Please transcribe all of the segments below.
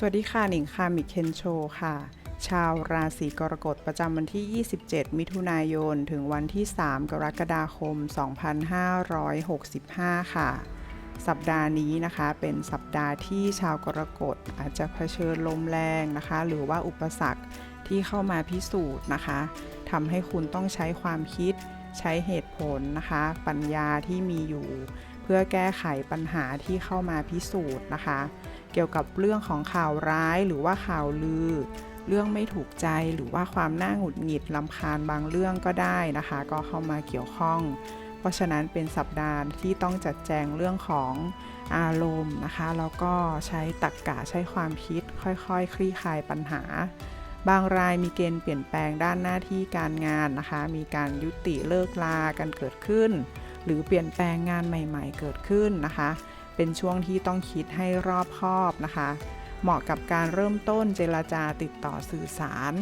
สวัสดีค่ะ หนิงค่ะมิเคนโชค่ะ ชาวราศีกรกฎประจำวันที่ 27 มิถุนายน ถึงวันที่ 3 กรกฎาคม 2565 ค่ะ สัปดาห์นี้นะคะเป็นสัปดาห์ที่ชาวกรกฎอาจจะเผชิญลมแรงนะคะ หรือว่าอุปสรรคที่เข้ามาพิสูจน์นะคะทำให้คุณต้องใช้ความคิดใช้เหตุผลนะคะ ปัญญาที่มีอยู่ เพื่อแก้ไขปัญหาที่เข้ามาพิสูจน์นะคะ เกี่ยวกับเรื่องของข่าวร้ายหรือว่าข่าวลือ เรื่องไม่ถูกใจหรือว่าความน่าหงุดหงิดลำคาญบางเรื่องก็ได้นะคะ ก็เข้ามาเกี่ยวข้อง เพราะฉะนั้นเป็นสัปดาห์ที่ต้องจัดแจงเรื่องของอารมณ์นะคะ แล้วก็ใช้ตรกกะใช้ความคิด ค่อยๆคคลี่คลายปัญหา บางรายมีเกณฑ์เปลี่ยนแปลงด้านหน้าที่การงานนะคะ มีการยุติเลิกลากันเกิดขึ้น หรือเปลี่ยนแปลงงานใหม่ ๆ เกิดขึ้นนะคะ เป็นช่วงที่ต้องคิดให้รอบคอบนะคะ เหมาะกับการเริ่มต้นเจรจาติดต่อสื่อสาร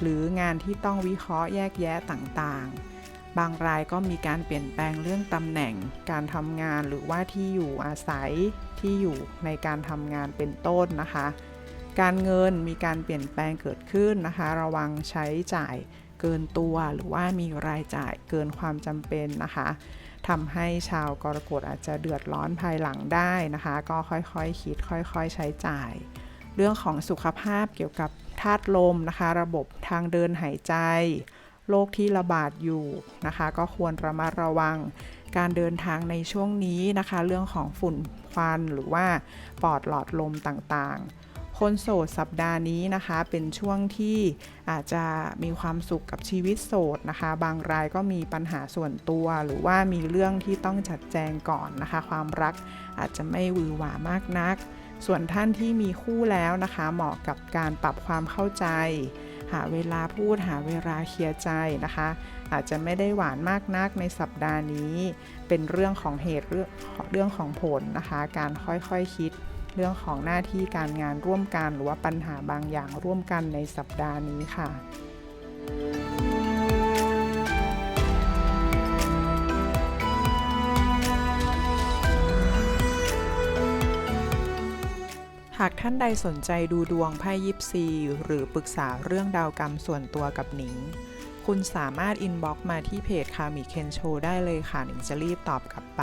หรืองานที่ต้องวิเคราะห์แยกแยะต่างๆ บางรายก็มีการเปลี่ยนแปลงเรื่องตำแหน่ง การทำงานหรือว่าที่อยู่อาศัยที่อยู่ในการทำงานเป็นต้นนะคะ การเงินมีการเปลี่ยนแปลงเกิดขึ้นนะคะ ระวังใช้จ่ายเกินตัวหรือว่ามีรายจ่ายเกินความจำเป็นนะคะ ทำให้ชาวกรกฎอาจจะเดือดร้อนภายหลังได้นะคะ ก็ค่อยๆคคิดค่อย ๆ ใช้จ่าย เรื่องของสุขภาพเกี่ยวกับธาตุลมนะคะ ระบบทางเดินหายใจโรคที่ระบาดอยู่นะคะ ก็ควรระมัดระวังการเดินทางในช่วงนี้นะคะ เรื่องของฝุ่นควันหรือว่าปอดหลอดลมต่างๆ คนโสดสัปดาห์นี้นะคะ เป็นช่วงที่อาจจะมีความสุขกับชีวิตโสดนะคะ บางรายก็มีปัญหาส่วนตัว หรือว่ามีเรื่องที่ต้องจัดแจงก่อนนะคะ ความรักอาจจะไม่วือหวามากนัก ส่วนท่านที่มีคู่แล้วนะคะ เหมาะกับการปรับความเข้าใจ หาเวลาพูดหาเวลาเคลียร์ใจนะคะ อาจจะไม่ได้หวานมากนักในสัปดาห์นี้ เป็นเรื่องของเหตุเรื่องเรื่องของผลนะคะ การค่อยๆคคิด เรื่องของหน้าที่การงานร่วมกัน หรือว่าปัญหาบางอย่างร่วมกันในสัปดาห์นี้ค่ะหากท่านใดสนใจดูดวงไพ่ยิปซี หรือปรึกษาเรื่องดาวกรรมส่วนตัวกับหนิง คุณสามารถอินบ็อกมาที่เพจคามิเคนโชได้เลยค่ะหนิงจะรีบตอบกลับไป